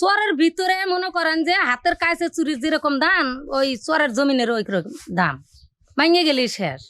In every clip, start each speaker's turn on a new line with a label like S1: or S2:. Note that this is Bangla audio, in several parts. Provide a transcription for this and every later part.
S1: চরের ভিতরে মনে করেন যে হাতের কাছে চুরির যেরকম দাম ওই চরের জমিনের ওই দাম। ভাঙে গেলি শেষ।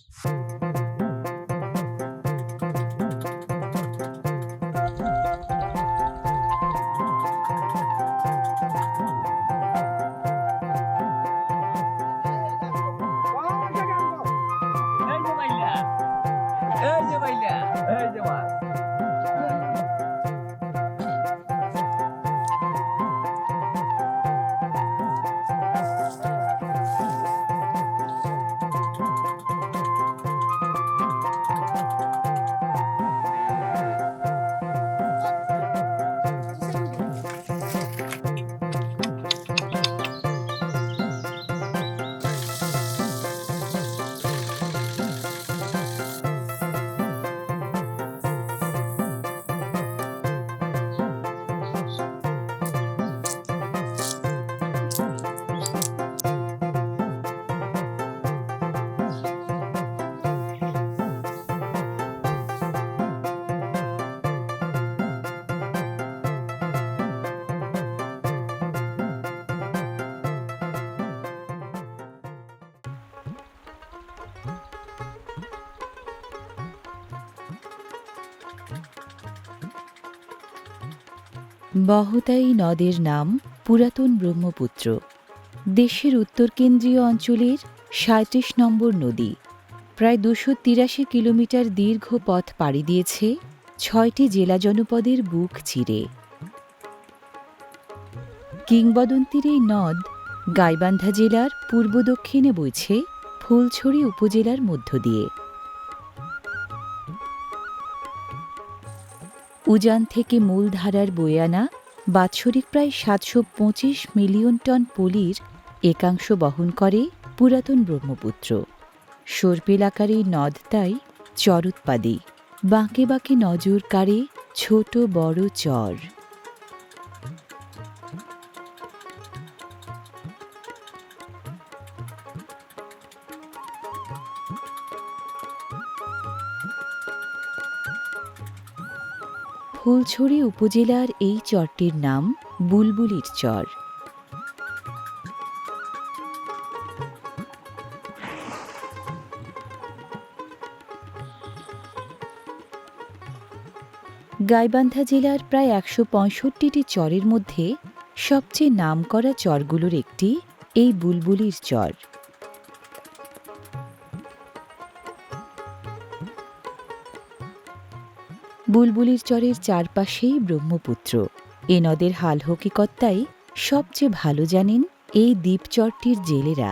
S2: বহতাই নদের নাম পুরাতন ব্রহ্মপুত্র। দেশের উত্তর কেন্দ্রীয় অঞ্চলের সাঁত্রিশ নম্বর নদী। প্রায় দুশো তিরাশি কিলোমিটার দীর্ঘ পথ পাড়ি দিয়েছে ছয়টি জেলা জনপদের বুক চিরে। কিংবদন্তির এই নদ গাইবান্ধা জেলার পূর্ব দক্ষিণে বইছে ফুলছড়ি উপজেলার মধ্য দিয়ে। উজান থেকে মূলধারার বয়ে আনা বাৎসরিক প্রায় সাতশো পঁচিশ মিলিয়ন টন পলির একাংশ বহন করে পুরাতন ব্রহ্মপুত্র। সর্পিল আকারে নদ তাই চরোৎপাদী। বাঁকে বাঁকে নজর কাড়ে ছোট বড় চর। ফুলছড়ি উপজেলার এই চরটির নাম বুলবুলির চর। গাইবান্ধা জেলার প্রায় একশো পঁয়ষট্টিটি চরের মধ্যে সবচেয়ে নামকরা চরগুলোর একটি এই বুলবুলির চর। বুলবুলির চরের চারপাশেই ব্রহ্মপুত্র। এ নদের হাল হকিকত্তাই সবচেয়ে ভালো জানেন এই দ্বীপচরটির জেলেরা।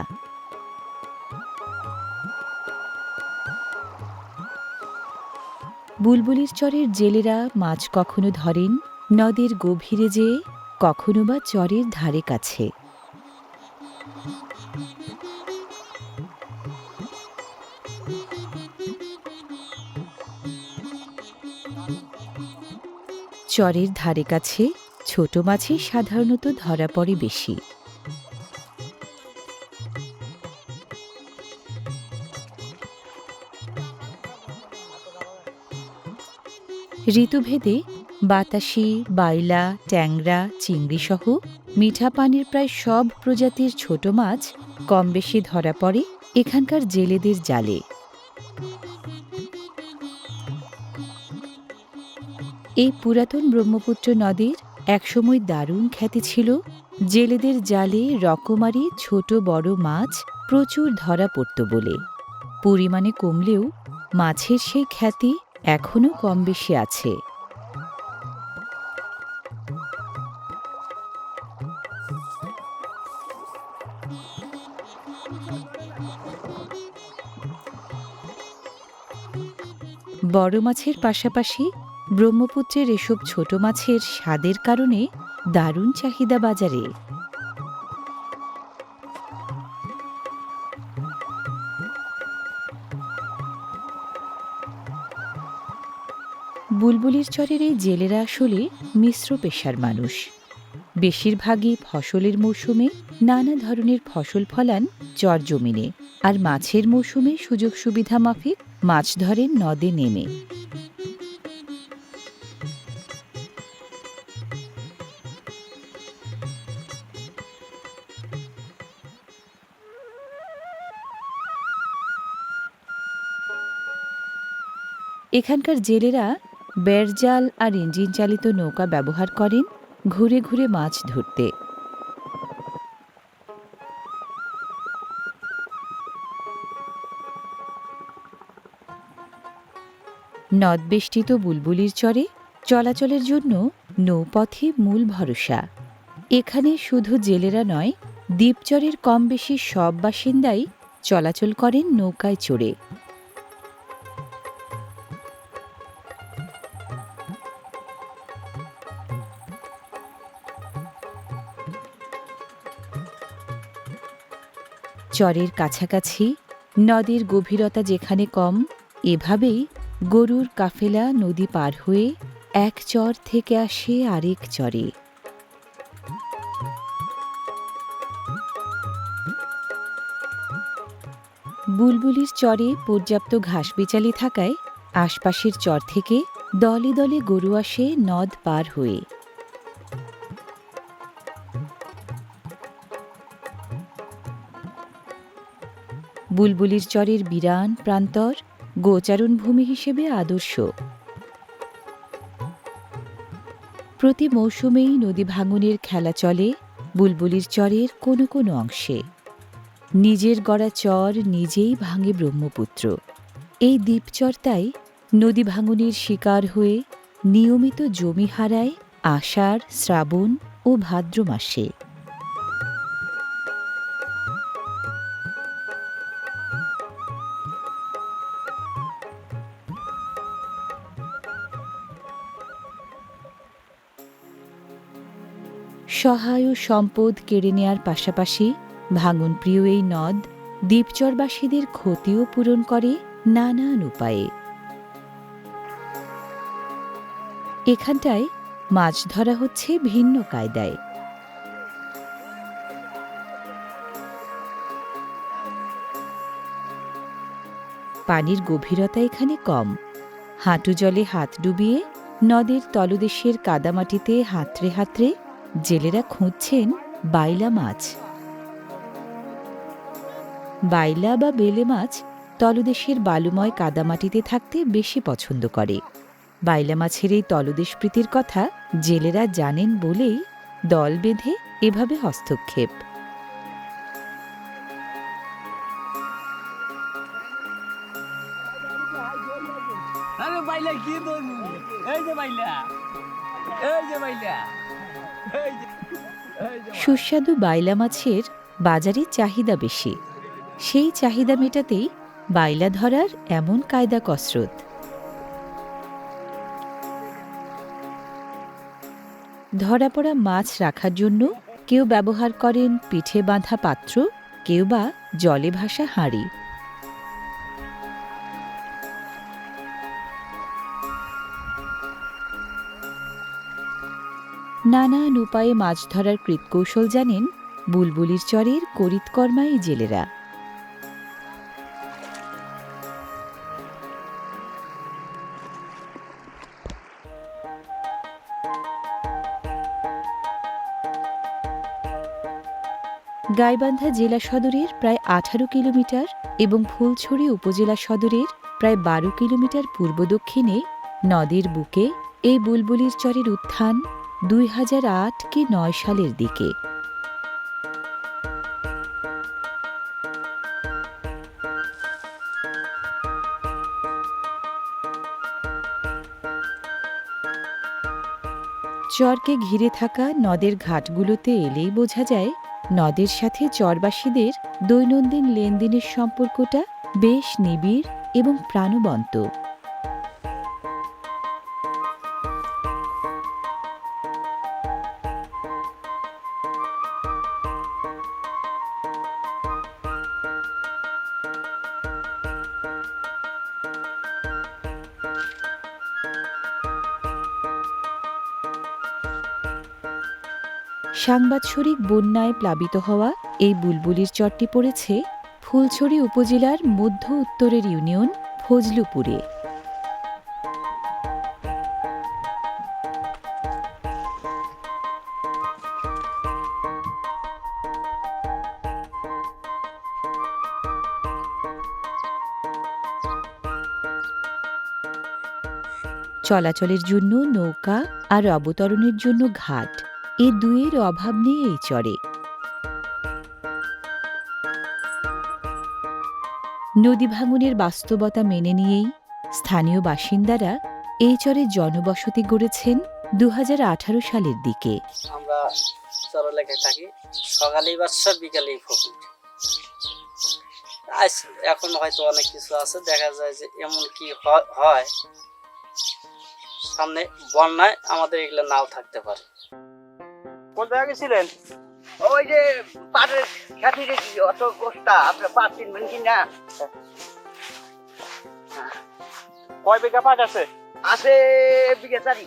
S2: বুলবুলির চরের জেলেরা মাছ কখনো ধরেন নদের গভীরে যেয়ে, কখনো বা চরের ধারে কাছে। চরের ধারে কাছে ছোট মাছই সাধারণত ধরা পড়ে বেশি। ঋতুভেদে বাতাসি, বাইলা, ট্যাংরা চিংড়ি সহ মিঠা পানির প্রায় সব প্রজাতির ছোট মাছ কম বেশি ধরা পড়ে এখানকার জেলেদের জালে। এই পুরাতন ব্রহ্মপুত্র নদীর একসময় দারুণ খ্যাতি ছিল। জেলেদের জালে রকমারি ছোট বড় মাছ প্রচুর ধরা পড়ত বলে। পরিমাণে কমলেও মাছের সেই খ্যাতি এখনও কম বেশি আছে। বড় মাছের পাশাপাশি ব্রহ্মপুত্রের এসব ছোট মাছের স্বাদের কারণে দারুণ চাহিদা বাজারে। বুলবুলির চরের এই জেলেরা আসলে মিশ্র পেশার মানুষ। বেশিরভাগই ফসলের মৌসুমে নানা ধরনের ফসল ফলান চর জমিনে, আর মাছের মৌসুমে সুযোগ সুবিধা মাফিক মাছ ধরেন নদে নেমে। এখানকার জেলেরা বেড়জাল আর ইঞ্জিন চালিত নৌকা ব্যবহার করেন ঘুরে ঘুরে মাছ ধরতে। নদবেষ্টিত বুলবুলির চরে চলাচলের জন্য নৌপথই মূল ভরসা। এখানে শুধু জেলেরা নয়, দ্বীপচরের কম বেশি সব বাসিন্দাই চলাচল করেন নৌকায় চড়ে। চরের কাছাকাছি, নদীর গভীরতা যেখানে কম, এভাবেই গরুর কাফেলা নদী পার হয়ে এক চর থেকে আসে আরেক চরে। বুলবুলির চরে পর্যাপ্ত ঘাস বিচালি থাকায় আশপাশের চর থেকে দলে দলে গরু আসে নদ পার হয়ে। বুলবুলির চরের বিরান প্রান্তর গোচারণ ভূমি হিসেবে আদর্শ। প্রতি মৌসুমেই নদী ভাঙনের খেলা চলে বুলবুলির চরের কোনো কোনো অংশে। নিজের গড়া চর নিজেই ভাঙে ব্রহ্মপুত্র। এই দ্বীপচর্তায় নদী ভাঙনের শিকার হয়ে নিয়মিত জমি হারায় আষাঢ়, শ্রাবণ ও ভাদ্র মাসে। সহায় ও সম্পদ কেড়ে নেয়ার পাশাপাশি ভাঙন প্রিয় এই নদ দ্বীপচরবাসীদের ক্ষতিও পূরণ করে নানান উপায়ে। এখানটায় মাছ ধরা হচ্ছে ভিন্ন কায়দায়। পানির গভীরতা এখানে কম। হাঁটু জলে হাত ডুবিয়ে নদের তলদেশের কাদামাটিতে হাতড়ে হাতড়ে জেলেরা খুঁজছেন বাইলা মাছ। বাইলা বা বেলে মাছ তলদেশের বালুময় কাদামাটিতে থাকতে বেশি পছন্দ করে। বাইলা মাছের এই তলদেশ প্রীতির কথা জেলেরা জানেন বলেই দল বেঁধে এভাবে হস্তক্ষেপ। সুস্বাদু বাইলা মাছের বাজারে চাহিদা বেশি। সেই চাহিদা মেটাতেই বাইলা ধরার এমন কায়দা কসরত। ধরা পড়া মাছ রাখার জন্য কেউ ব্যবহার করেন পিঠে বাঁধা পাত্র, কেউ বা জলে ভাসা হাঁড়ি। নানান উপায়ে মাছ ধরার কৃতকৌশল জানেন বুলবুলির চরের করিতকর্মাই জেলেরা। গাইবান্ধা জেলা সদরের প্রায় আঠারো কিলোমিটার এবং ফুলছড়ি উপজেলা সদরের প্রায় বারো কিলোমিটার পূর্ব দক্ষিণে নদীর বুকে এই বুলবুলির চরের উত্থান দুই হাজার আট কি নয় সালের দিকে। চরকে ঘিরে থাকা নদের ঘাটগুলোতে এলেই বোঝা যায়, নদের সাথে চরবাসীদের দৈনন্দিন লেনদেনের সম্পর্কটা বেশ নিবিড় এবং প্রাণবন্ত। সাংবাৎসরিক বন্যায় প্লাবিত হওয়া এই বুলবুলির চরটি পড়েছে ফুলছড়ি উপজেলার মধ্য উত্তরের ইউনিয়ন ফজলুপুরে। চলাচলের জন্য নৌকা আর অবতরণের জন্য ঘাট। এ দুয়ের অভাব নেই এই চরে নদী ভাঙনের বাস্তবতা মেনে নিয়েই স্থানীয় বাসিন্দারা এই চরে জনবসতি গড়েছেন দুহাজার আঠারো সালের দিকে।
S3: আমরা চরলেখায় থাকি, সকালেই বাচ্চা, বিকালেই আজ এখন হয়তো অনেক কিছু আছে, দেখা যায় যে এমন কি হয়। সামনে বন্যায় আমাদের এগুলো নাও থাকতে পারে।
S4: কোন জায়গায় গেছিলেন?
S5: ওই যে পাটের খ্যাতি রেখি অত কোষ্টা আপনার পাট চিনবেন কি না?
S4: কয় বিঘা পাট আছে?
S5: আছে বিঘা চারি।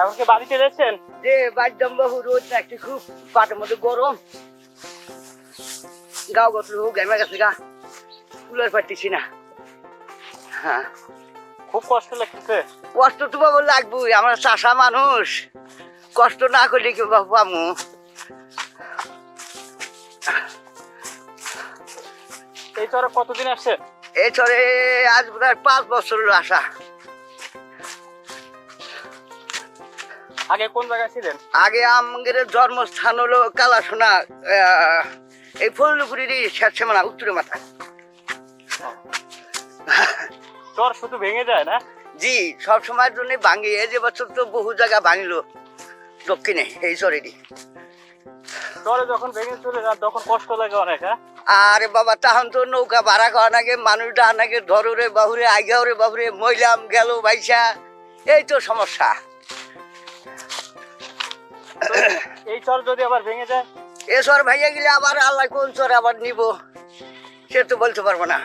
S4: এখন কি বাড়িতে যাচ্ছেন
S5: যে বাদ্যম বহু রোদ একটি খুব পাটের মধ্যে গরম। গাও গত হোক গেমে গেছে গা। কুলার পারতেছি না। হ্যাঁ।
S4: খুব কষ্ট লাগতেছে।
S5: কষ্ট তো বাবু লাগবই আমরা চাষা মানুষ। কষ্ট না করলে কি বাবু আমু
S4: এই চরে কতদিন আসছে?
S5: এই চরে আজ বোধ পাঁচ বছর আসা।
S4: আগে কোন জায়গায় ছিলেন?
S5: আগে আমাদের জন্মস্থান হলো কালাসোনা এই ফজলুপুরেরই শেষমানা উত্তরে মাথা।
S4: চর শুধু ভেঙে যায় না?
S5: জি সব সময়ের জন্য ভাঙি। এই যে বছর তো বহু জায়গা ভাঙলো দক্ষিণে এই চরেরই
S4: চরে যখন ভেঙে চলে যান তখন কষ্ট লাগে অনেক হ্যাঁ?
S5: আরে বাবা তখন তো নৌকা ভাড়া করা নাগে মানুষ ডা নাগে ধরুরে বাহুরে আইগাওরে বাহুরে মইলাম গেল বাইসা। এই তো সমস্যা।
S4: এই চর যদি আবার ভেঙে যায়?
S5: এ চর ভাইয়া গেলে আবার আল্লাহ কোন চর আবার নিব? সে তো বলতে পারব না।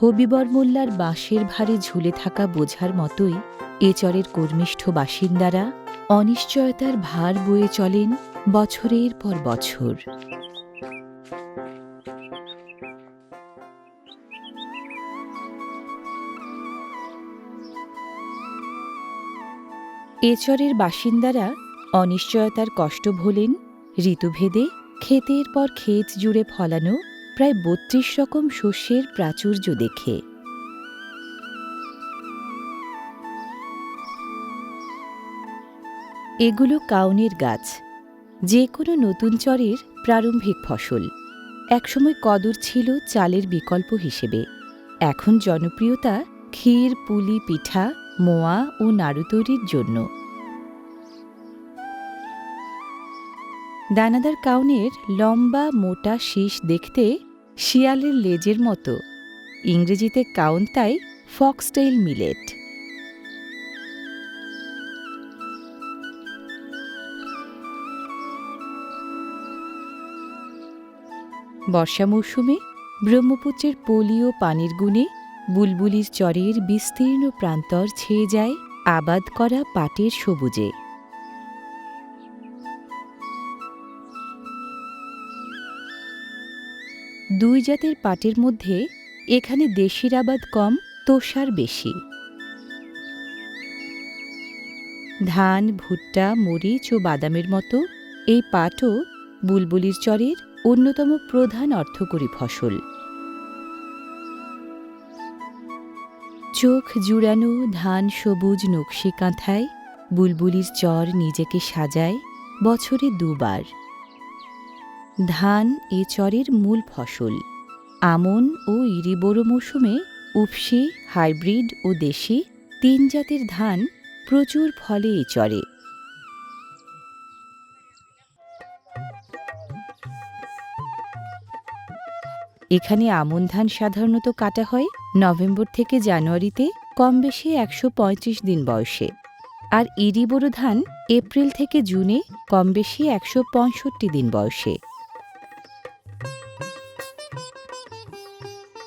S2: হবিবর মোল্লার বাঁশের ভারে ঝুলে থাকা বোঝার মতোই এ চরের কর্মিষ্ঠ বাসিন্দারা অনিশ্চয়তার ভার বয়ে চলেন বছরের পর বছর। এ চরের বাসিন্দারা অনিশ্চয়তার কষ্ট ভোলেন, ঋতুভেদে ক্ষেতের পর ক্ষেত জুড়ে ফলানো প্রায় বত্রিশ রকম শস্যের প্রাচুর্য দেখে। এগুলো কাউনের গাছ, যে কোনো নতুন চরের প্রারম্ভিক ফসল। একসময় কদর ছিল চালের বিকল্প হিসেবে। এখন জনপ্রিয়তা ক্ষীর, পুলি, পিঠা, মোয়া ও নাড়ু তৈরির জন্য। দানাদার কাউনের লম্বা মোটা শীষ দেখতে শিয়ালের লেজের মতো। ইংরেজিতে কাউন তাই ফক্সটেইল মিলেট। বর্ষা মৌসুমে ব্রহ্মপুত্রের পলি ও পানির গুণে বুলবুলির চরের বিস্তীর্ণ প্রান্তর ছেয়ে যায় আবাদ করা পাটের সবুজে। দুই জাতের পাটের মধ্যে এখানে দেশির আবাদ কম, তোষার বেশি। ধান, ভুট্টা, মরিচ ও বাদামের মতো এই পাটও বুলবুলির চরের অন্যতম প্রধান অর্থকরী ফসল। চোখ জুড়ানো ধান সবুজ নকশি কাঁথায় বুলবুলির চর নিজেকে সাজায় বছরে দুবার। ধান এ চরের মূল ফসল। আমন ও ইরিবোরো মৌসুমে উপসি হাইব্রিড ও দেশি তিন জাতের ধান প্রচুর ফলে এ চরে। এখানে আমন ধান সাধারণত কাটা হয় নভেম্বর থেকে জানুয়ারিতে, কম বেশি একশো পঁয়ত্রিশ দিন বয়সে। আর ইরিবোরো ধান এপ্রিল থেকে জুনে কম বেশি একশো পঁয়ষট্টি দিন বয়সে।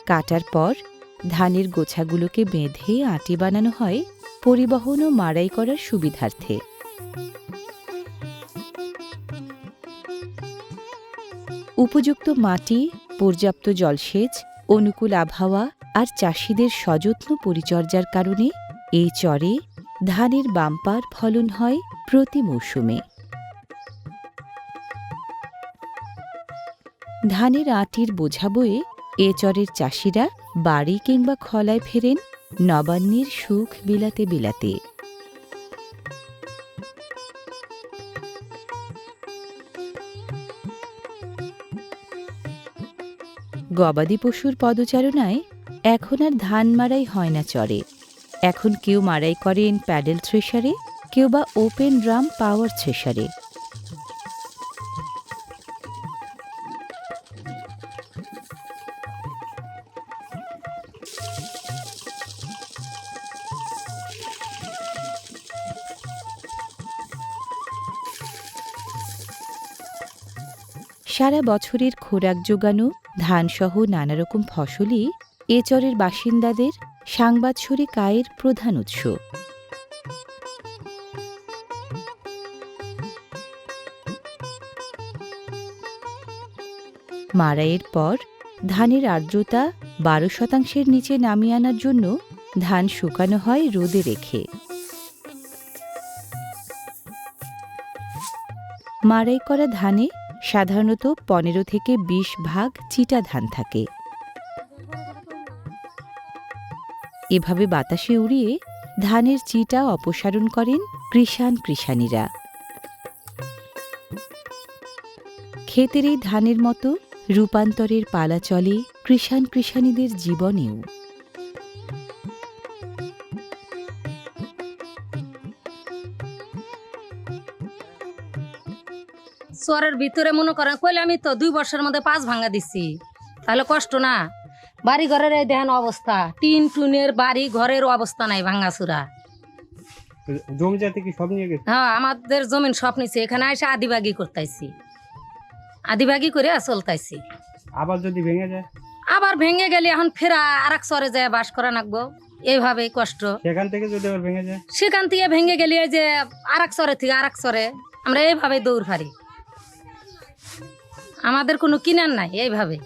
S2: কাটার পর ধানের গোছাগুলোকে বেঁধে আটি বানানো হয় পরিবহন ও মাড়াই করার সুবিধার্থে। উপযুক্ত মাটি, পর্যাপ্ত জলসেচ, অনুকূল আবহাওয়া আর চাষিদের সযত্ন পরিচর্যার কারণে এই চরে ধানের বাম্পার ফলন হয় প্রতি মৌসুমে। ধানের আটির বোঝা বয়ে এ চরের চাষিরা বাড়ি কিংবা খলায় ফেরেন নবান্নের সুখ বিলাতে বিলাতে। গবাদি পশুর পদচারণায় এখন আর ধান মারাই হয় না চরে। এখন কেউ মারাই করেন প্যাডেল থ্রেশারে, কেউ বা ওপেন ড্রাম পাওয়ার থ্রেশারে। সারা বছরের খোরাক জোগানো, ধানসহ নানা রকম ফসলই এ চরের বাসিন্দাদের সাংবাৎসরিক আয়ের প্রধান উৎস। মারাইয়ের পর ধানের আর্দ্রতা বারো শতাংশের নিচে নামিয়ে আনার জন্য ধান শুকানো হয় রোদে রেখে। মারাই করা ধানে সাধারণত পনেরো থেকে বিশ ভাগ চিটা ধান থাকে। এভাবে বাতাসে উড়িয়ে ধানের চিটা অপসারণ করেন কৃষাণ কৃষাণীরা। ক্ষেতের এই ধানের মতো রূপান্তরের পালা চলে কৃষাণ কৃষাণীদের জীবনেও।
S1: চরের ভিতরে মনে করেন কইলে আমি তো দুই বছরের মধ্যে পাঁচ ভাঙা দিছি। তাহলে কষ্ট না। বাড়ি ঘরের এই দেখেন অবস্থা। টিন টুনের বাড়ি ঘরের অবস্থা নাই ভাঙাচুরা।
S4: জমি জাতি কি সব নিয়ে গেছে?
S1: হ্যাঁ আমাদের জমিন সব নিছে। এখানে এসে আদিবাগি করতেছি আদিবাগি করে চলতাইছি।
S4: আবার যদি ভেঙে যায়?
S1: আবার ভেঙে গেলে এখন ফেরা আর এক চরে যায় বাস করা নাকবো। এইভাবে কষ্ট।
S4: সেখান থেকে যদি আবার ভেঙে যায়?
S1: সেখান থেকে ভেঙে গেলে যে আর এক চরে থেকে আর এক চরে আমরা এইভাবে দৌড় ফারি। আমাদের কোনো কিনার নাই এইভাবে।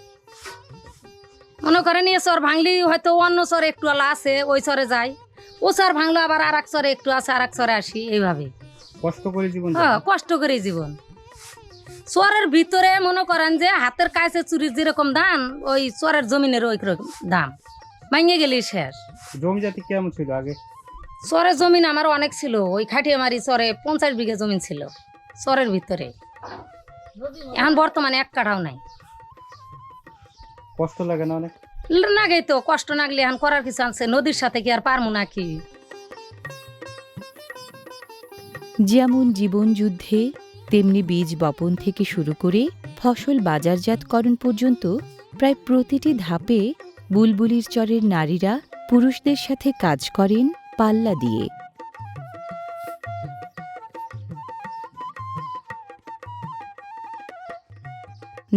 S1: মনে করেন এ চর ভাঙলি হয়তো অন্য চরে একটু আলা আছে ওই চরে যাই। ও চর ভাঙলো আবার আর এক চরে একটু আছে আর এক চরে আসি এইভাবে।
S4: কষ্ট করে জীবন
S1: হ্যাঁ কষ্ট করে জীবন। চরের ভিতরে মনে করেন যে হাতের কাছে চুরির যেরকম দাম ওই চরের জমিনের ওই রকম দাম। ভাঙে গেলি শেষ।
S4: জমি জাতি কেমন ছিল আগে?
S1: চরে জমিন আমার অনেক ছিল ওই খাটিয়ামারি চরে পঞ্চাশ বিঘা জমিন ছিল চরের ভিতরে। এখন বর্তমানে এক কাঠাও নাই।
S4: কষ্ট লাগে না অনেক?
S1: নাগে তো কষ্ট লাগলে এখন করার কিছু আছে নদীর সাথে কি আর পারমু নাকি?
S2: যেমন জীবন যুদ্ধে তেমনি বীজ বপন থেকে শুরু করে ফসল বাজারজাতকরণ পর্যন্ত প্রায় প্রতিটি ধাপে বুলবুলির চরের নারীরা পুরুষদের সাথে কাজ করেন পাল্লা দিয়ে।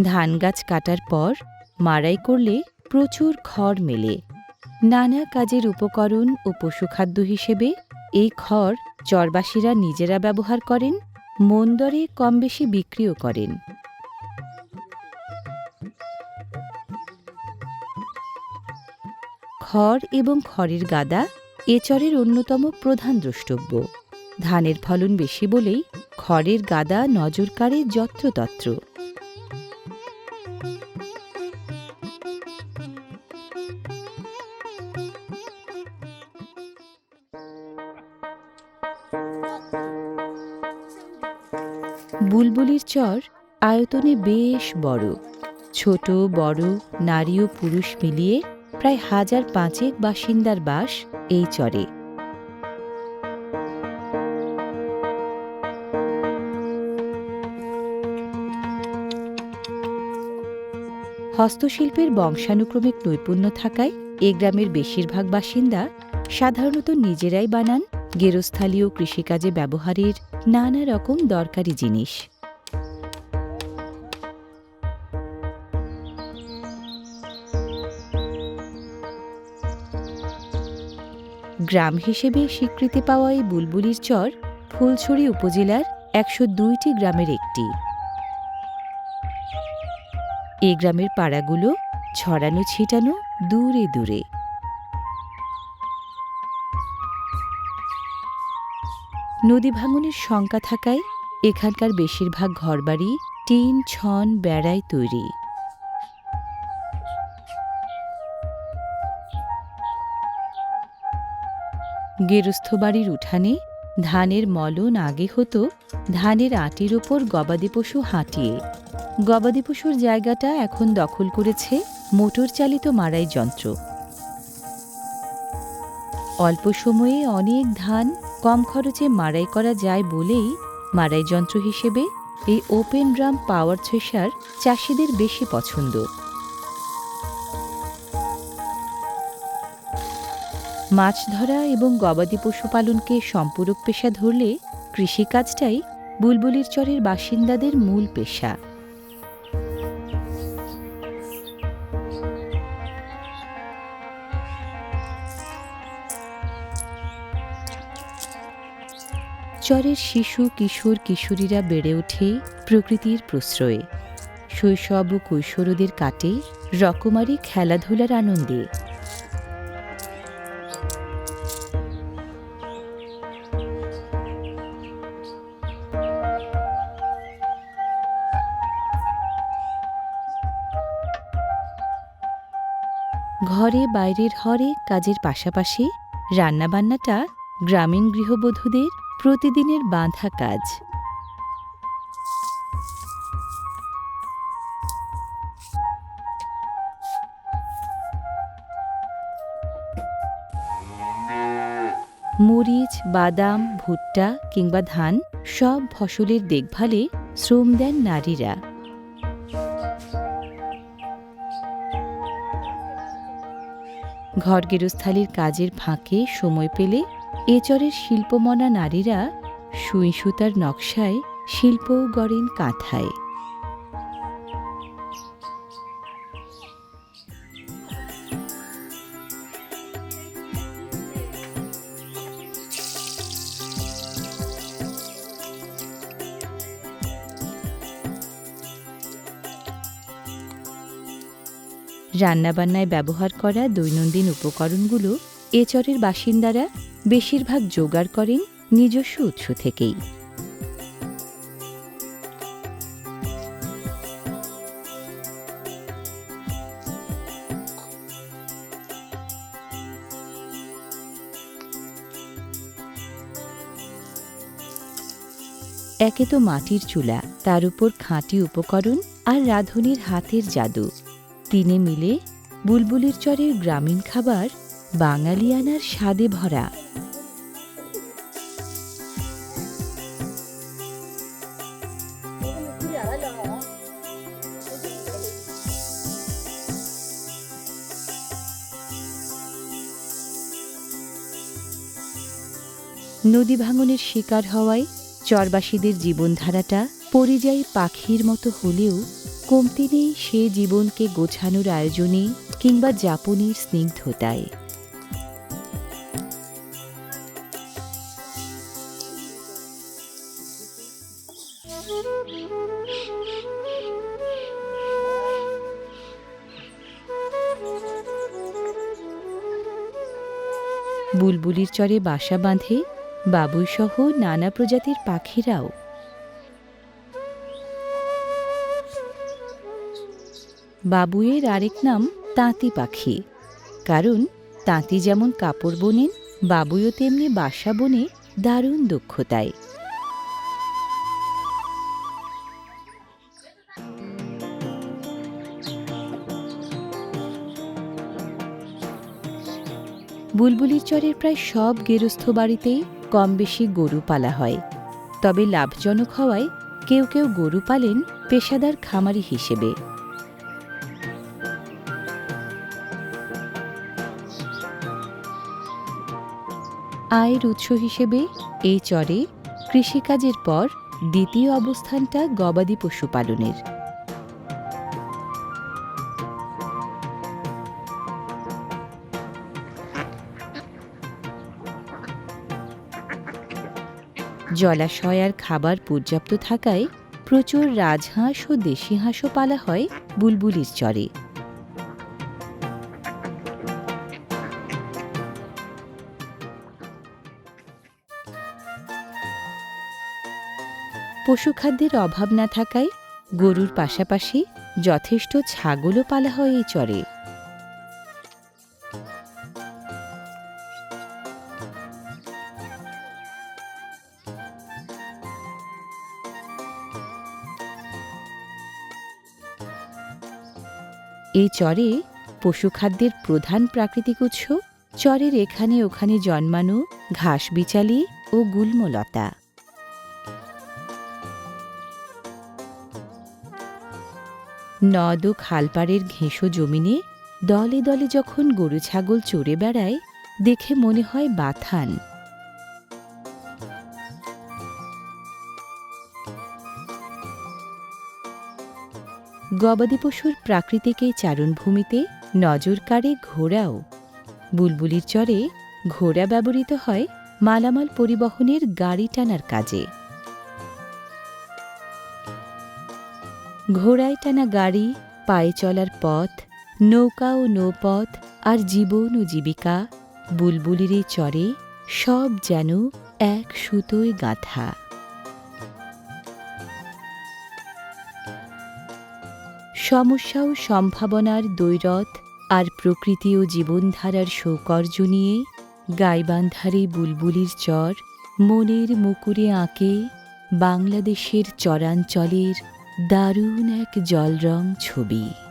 S2: ধান গাছ কাটার পর মাড়াই করলে প্রচুর খড় মেলে। নানা কাজের উপকরণ ও পশুখাদ্য হিসেবে এই খড় চরবাসীরা নিজেরা ব্যবহার করেন, মন দরে কম বেশি বিক্রিও করেন। খড় এবং খড়ের গাদা এ চরের অন্যতম প্রধান দ্রষ্টব্য। ধানের ফলন বেশি বলেই খড়ের গাদা নজর কাড়ে যত্রতত্র। বুলবুলির চর আয়তনে বেশ বড়। ছোট, বড়, নারী ও পুরুষ মিলিয়ে প্রায় হাজার পাঁচেক বাসিন্দার বাস এই চরে। হস্তশিল্পের বংশানুক্রমিক নৈপুণ্য থাকায় এ গ্রামের বেশিরভাগ বাসিন্দা সাধারণত নিজেরাই বানান গেরস্থালীয় কৃষিকাজে ব্যবহারের নানা রকম দরকারি জিনিস। গ্রাম হিসেবে স্বীকৃতি পাওয়া এই বুলবুলির চর ফুলছড়ি উপজেলার একশো দুইটি গ্রামের একটি। এই গ্রামের পাড়াগুলো ছড়ানো ছিটানো দূরে দূরে। নদী ভাঙনের শঙ্কা থাকায় এখানকার বেশিরভাগ ঘরবাড়ি টিন, ছন বেড়ায় তৈরি। গেরস্থ বাড়ির উঠানে ধানের মলন আগে হতো ধানের আটির ওপর গবাদি পশু হাঁটিয়ে। গবাদি পশুর জায়গাটা এখন দখল করেছে মোটর চালিত মাড়াই যন্ত্র। অল্প সময়ে অনেক ধান কম খরচে মাড়াই করা যায় বলেই মাড়াই যন্ত্র হিসেবে এই ওপেন ড্রাম পাওয়ার থ্রেশার চাষিদের বেশি পছন্দ। মাছ ধরা এবং গবাদি পশুপালনকে সম্পূরক পেশা ধরলে কৃষিকাজটাই বুলবুলির চরের বাসিন্দাদের মূল পেশা। চরের শিশু, কিশোর, কিশোরীরা বেড়ে ওঠে প্রকৃতির প্রশ্রয়ে। শৈশব ও কৈশোরদের কাটে রকমারি খেলাধুলার আনন্দে। ঘরে, বাইরের হরে কাজের পাশাপাশি রান্নাবান্নাটা গ্রামীণ গৃহবধূদের প্রতিদিনের বাঁধা কাজ। মরিচ, বাদাম, ভুট্টা কিংবা ধান সব ফসলের দেখভালে শ্রম দেন নারীরা। ঘর গেরস্থালির কাজের ফাঁকে সময় পেলে এচরের শিল্পমনা নারীরা সুই সুতার নকশায় শিল্পও গড়েন কাঁথায়। রান্নাবান্নায় ব্যবহার করা দৈনন্দিন উপকরণগুলো এ চরের বাসিন্দারা বেশিরভাগ জোগাড় করেন নিজস্ব উৎস থেকেই। একে তো মাটির চুলা, তার উপর খাঁটি উপকরণ আর রাঁধুনির হাতের জাদু। তিনে মিলে বুলবুলির চরের গ্রামীণ খাবার বাঙালিয়ানার স্বাদে ভরা। নদী ভাঙনের শিকার হওয়ায় চরবাসীদের জীবনধারাটা পরিযায়ী পাখির মতো হলেও কমতি নেই সে জীবনকে গোছানোর আয়োজনে কিংবা যাপনের স্নিগ্ধতায়। বুলবুলির চরে বাসা বাঁধে বাবুইসহ নানা প্রজাতির পাখিরাও। বাবুইয়ের আরেক নাম তাঁতি পাখি। কারণ তাঁতি যেমন কাপড় বোনেন বাবুইও তেমনি বাসা বনে দারুণ দক্ষতায়। বুলবুলির চরের প্রায় সব গেরস্থ বাড়িতেই কম বেশি গরু পালা হয়। তবে লাভজনক হওয়ায় কেউ কেউ গরু পালেন পেশাদার খামারি হিসেবে। আয়ের উৎস হিসেবে এই চরে কৃষিকাজের পর দ্বিতীয় অবস্থানটা গবাদি পশুপালনের জলাশয় আর খাবার পর্যাপ্ত থাকায় প্রচুর রাজহাঁস ও দেশি হাঁসও পালা হয় বুলবুলির চরে। পশুখাদ্যের অভাব না থাকায় গরুর পাশাপাশি যথেষ্ট ছাগলও পালা হয় এই চরে এই চরে পশুখাদ্যের প্রধান প্রাকৃতিক উৎস, চরের এখানে ওখানে জন্মানো ঘাস বিচালি ও গুল্মলতা। নদ ও খালপাড়ের ঘেঁষো জমিনে দলে দলে যখন গরু ছাগল চড়ে বেড়ায়, দেখে মনে হয় বাথান। গবাদি পশুর প্রাকৃতিক এই চারণভূমিতে নজর কাড়ে ঘোড়াও। বুলবুলির চরে ঘোড়া ব্যবহৃত হয় মালামাল পরিবহনের গাড়ি টানার কাজে। ঘোড়ায় টানা গাড়ি, পায়ে চলার পথ, নৌকা ও নৌপথ আর জীবন ও জীবিকা, বুলবুলির চরে সব যেন এক সুতোয় গাঁথা। সমস্যা ও সম্ভাবনার দৈরথ আর প্রকৃতি ও জীবনধারার সৌকর্য নিয়ে গাইবান্ধারে বুলবুলির চর মনের মুকুরে আঁকে বাংলাদেশের চরাঞ্চলের দারুণ এক জলরং ছবি।